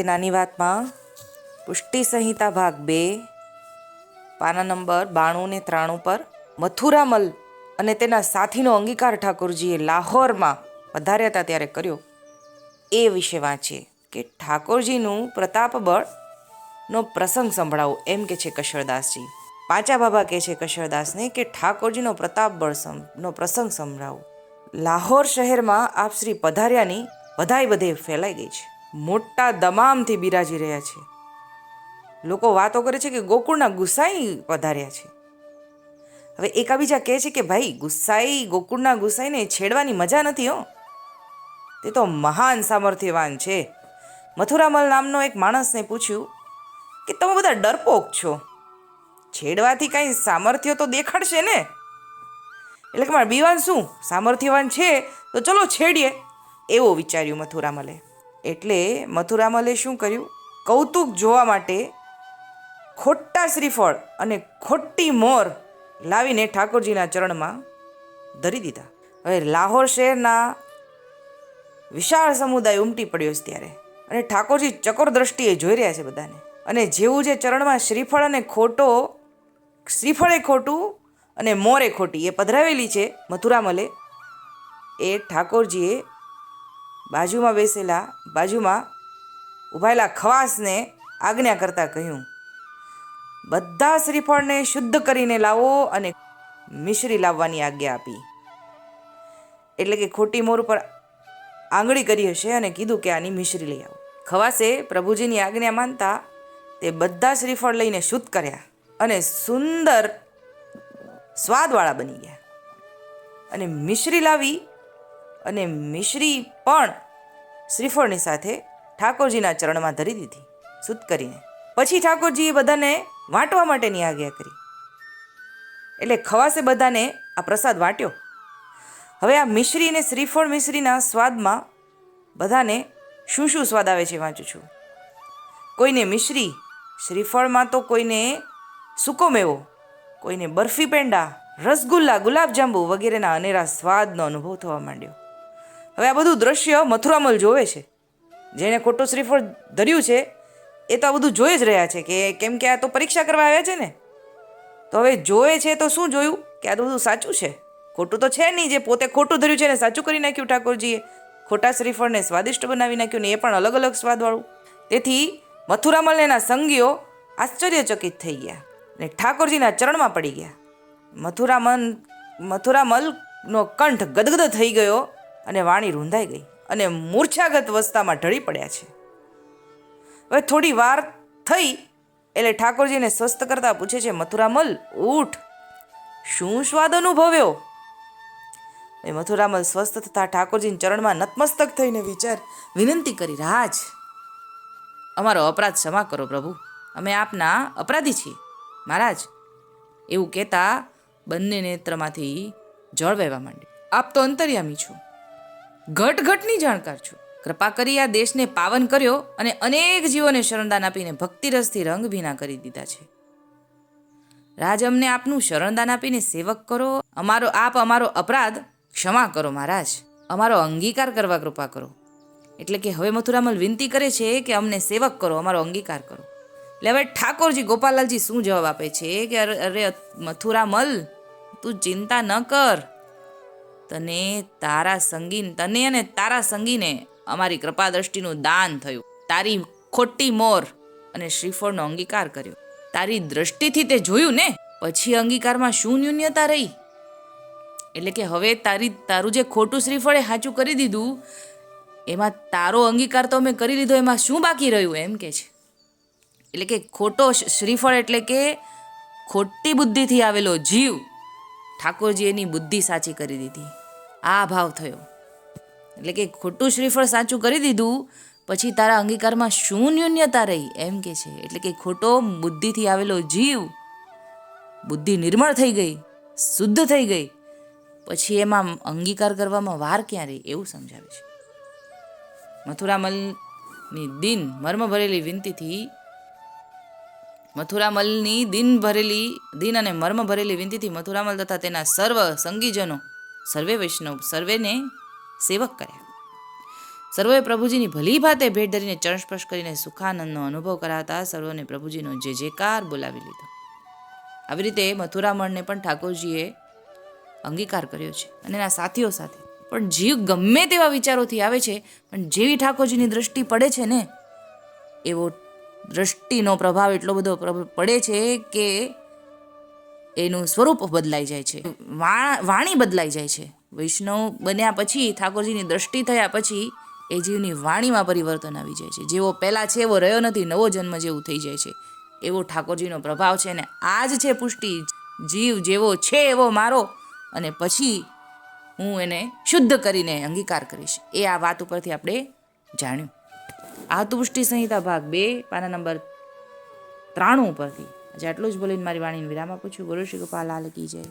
તે નાની વાતમાં પુષ્ટિ સંહિતા ભાગ બે, પાના નંબર બાણું ને ત્રાણું પર મથુરામલ અને તેના સાથીનો અંગીકાર ઠાકોરજીએ લાહોરમાં પધાર્યા હતા ત્યારે કર્યો. એ વિશે વાંચીએ કે ઠાકોરજીનું પ્રતાપબળ નો પ્રસંગ સંભળાવો. એમ કે છે કશળદાસજી. પાંચા બાબા કહે છે કશળદાસને કે ઠાકોરજીનો પ્રતાપબળ સમ- નો પ્રસંગ સંભળાવો. લાહોર શહેરમાં આપ શ્રી પધાર્યાની બધાય બધે ફેલાઈ ગઈ છે. મોટા દમામથી બિરાજી રહ્યા છે. લોકો વાતો કરે છે કે ગોકુળના ગુસાઈ પધાર્યા છે. હવે એકાબીજા કહે છે કે, ભાઈ, ગુસાઈ, ગોકુળના ગુસાઈને છેડવાની મજા નથી હો. તે તો મહાન સામર્થ્યવાન છે. મથુરામલ નામનો એક માણસને પૂછ્યું કે, તમે બધા ડરપોક છો? છેડવાથી કાંઈ સામર્થ્ય તો દેખાડશે ને? એટલે કે મારા બીવાન શું? સામર્થ્યવાન છે? તો ચલો છેડીએ. એવો વિચાર્યું મથુરામલે. એટલે મથુરામલે શું કર્યું? કૌતુક જોવા માટે ખોટા શ્રીફળ અને ખોટી મોર લાવીને ઠાકોરજીના ચરણમાં ધરી દીધા. હવે લાહોર શહેરના વિશાળ સમુદાય ઉમટી પડ્યો છે ત્યારે. અને ઠાકોરજી ચકોર દ્રષ્ટિએ જોઈ રહ્યા છે બધાને. અને જેવું જે ચરણમાં શ્રીફળ અને ખોટો, શ્રીફળે ખોટું અને મોરે ખોટી એ પધરાવેલી છે, મથુરામલે એ ઠાકોરજીએ બાજુમાં બેસેલા, બાજુમાં ઊભાયેલા ખવાસને આજ્ઞા કરતા કહ્યું, બધા શ્રીફળને શુદ્ધ કરીને લાવો અને મિશ્રી લાવવાની આજ્ઞા આપી. એટલે કે ખોટી મોર પર આંગળી કરી હશે અને કીધું કે આની મિશ્રી લઈ આવો. ખવાસે પ્રભુજીની આજ્ઞા માનતા તે બધા શ્રીફળ લઈને શુદ્ધ કર્યા અને સુંદર સ્વાદવાળા બની ગયા. અને મિશ્રી લાવી અને મિશ્રી પણ શ્રીફળની સાથે ઠાકોરજીના ચરણમાં ધરી દીધી, સુત કરીને. પછી ઠાકોરજીએ બધાને વાંટવા માટેની આજ્ઞા કરી. એટલે ખવાસે બધાને આ પ્રસાદ વાંટ્યો. હવે આ મિશ્રી અને શ્રીફળ મિશ્રીના સ્વાદમાં બધાને શું શું સ્વાદ આવે છે વાંચું છું. કોઈને મિશ્રી, શ્રીફળમાં તો કોઈને સૂકો મેવો, કોઈને બરફી પેંડા, રસગુલ્લા, ગુલાબજાંબુ વગેરેના અનેરા સ્વાદનો અનુભવ થવા માંડ્યો. હવે આ બધું દ્રશ્ય મથુરામલ જોવે છે. જેણે ખોટું શ્રીફળ ધર્યું છે, એ તો આ બધું જોઈ જ રહ્યા છે કે કેમ કે આ તો પરીક્ષા કરવા આવ્યા છે ને. તો હવે જોવે છે તો શું જોયું? કે આ તો બધું સાચું છે. ખોટું તો છે નહીં જે પોતે ખોટું ધર્યું છે ને સાચું કરી નાખ્યું ઠાકોરજીએ. ખોટા શ્રીફળને સ્વાદિષ્ટ બનાવી નાખ્યું ને એ પણ અલગ અલગ સ્વાદવાળું. તેથી મથુરામલ એના સંગીઓ આશ્ચર્યચકિત થઈ ગયા ને ઠાકોરજીના ચરણમાં પડી ગયા. મથુરામન, મથુરામલનો કંઠ ગદગદ થઈ ગયો અને વાણી રૂંધાઈ ગઈ અને મૂર્છાગત અવસ્થામાં ઢળી પડ્યા છે. હવે થોડી વાર થઈ એટલે ઠાકોરજીને સ્વસ્થ કરતા પૂછે છે, મથુરામલ ઊઠ શું સ્વાદ અનુભવ્યો? એ મથુરામલ સ્વસ્થ થતા ઠાકોરજીના ચરણમાં નતમસ્તક થઈને વિચાર, વિનંતી કરી, રાજ, અમારો અપરાધ ક્ષમા કરો પ્રભુ. અમે આપના અપરાધી છીએ, મહારાજ. એવું કહેતા બંને નેત્રમાંથી જળ વહેવા માંડ્યું. આપ તો અંતર્યામી છો. ઘટ ઘટની જાણકાર છું. કૃપા કરી આ દેશને પાવન કર્યો અને અનેક જીવોને શરણદાન આપીને ભક્તિરસથી રંગ ભીના કરી દીધા છે. રાજ અમને આપનું શરણદાન આપીને સેવક કરો. અમારો આપ અમારો અપરાધ ક્ષમા કરો મહારાજ. અમારો અંગીકાર કરવા કૃપા કરો. એટલે કે હવે મથુરામલ વિનંતી કરે છે કે અમને સેવક કરો, અમારો અંગીકાર કરો. એટલે હવે ઠાકોરજી ગોપાલાલજી શું જવાબ આપે છે કે અરે, મથુરામલ, તું ચિંતા ન કર. તને, તારા સંગીન, તને અને તારા સંગીને અમારી કૃપા દ્રષ્ટિનું દાન થયું. તારી ખોટી મોર અને શ્રીફળનો અંગીકાર કર્યો. તારી દ્રષ્ટિથી તે જોયું ને, પછી અંગીકારમાં શું ન્યૂન્યતા રહી? એટલે કે હવે તારી, તારું જે ખોટું શ્રીફળે સાચું કરી દીધું, એમાં તારો અંગીકાર તો અમે કરી લીધો, એમાં શું બાકી રહ્યું એમ કે છે? એટલે કે ખોટો શ્રીફળ એટલે કે ખોટી બુદ્ધિથી આવેલો જીવ ઠાકોરજી એની બુદ્ધિ સાચી કરી દીધી. આ ભાવ થયો. એટલે કે ખોટું શ્રીફળ સાચું કરી દીધું, પછી તારા અંગીકારમાં શું ન્યૂન્યતા રહી? એમ કે છે. એટલે કે ખોટો બુદ્ધિથી આવેલો જીવ, બુદ્ધિ નિર્મળ થઈ ગઈ, શુદ્ધ થઈ ગઈ. પછી એમાં અંગીકાર કરવામાં વાર ક્યાં રહી? એવું સમજાવે છે. મથુરામલની દિન મર્મ ભરેલી વિનંતીથી મથુરામલની દિન ભરેલી, દિન અને મર્મ ભરેલી વિનંતીથી મથુરામલ તથા તેના સર્વ સંગીજનો, સર્વે વૈષ્ણવ, સર્વેને સેવક કર્યા. સર્વે પ્રભુજીની ભલી ભાતે ભેટ ધરીને ચરણસ્પર્શ કરીને સુખાનંદનો અનુભવ કરાવતા સર્વને પ્રભુજીનો જે જેકાર બોલાવી લીધો. આવી રીતે મથુરામણને પણ ઠાકોરજીએ અંગીકાર કર્યો છે અને એના સાથીઓ સાથે. પણ જીવ ગમે તેવા વિચારોથી આવે છે, પણ જેવી ઠાકોરજીની દ્રષ્ટિ પડે છે ને, એવો દ્રષ્ટિનો પ્રભાવ એટલો બધો પડે છે કે એનું સ્વરૂપ બદલાઈ જાય છે. વાણી બદલાઈ જાય છે. વૈષ્ણવ બન્યા પછી, ઠાકોરજીની દ્રષ્ટિ થયા પછી, એ જીવની વાણીમાં પરિવર્તન આવી જાય છે. જેવો પહેલાં છે, એવો રહ્યો નથી, નવો જન્મ જેવું થઈ જાય છે. એવો ઠાકોરજીનો પ્રભાવ છે અને આ જ છે પુષ્ટિ. જીવ જેવો છે એવો મારો અને પછી હું એને શુદ્ધ કરીને અંગીકાર કરીશ. એ આ વાત ઉપરથી આપણે જાણ્યું. આ તો પુષ્ટિ સંહિતા ભાગ બે, પાના નંબર ત્રાણું ઉપરથી. આજે આટલું જ બોલીને મારી વાણીને વિરામ આપું છું. ગુરુ શ્રી ગોપાલ લાલ કી જય.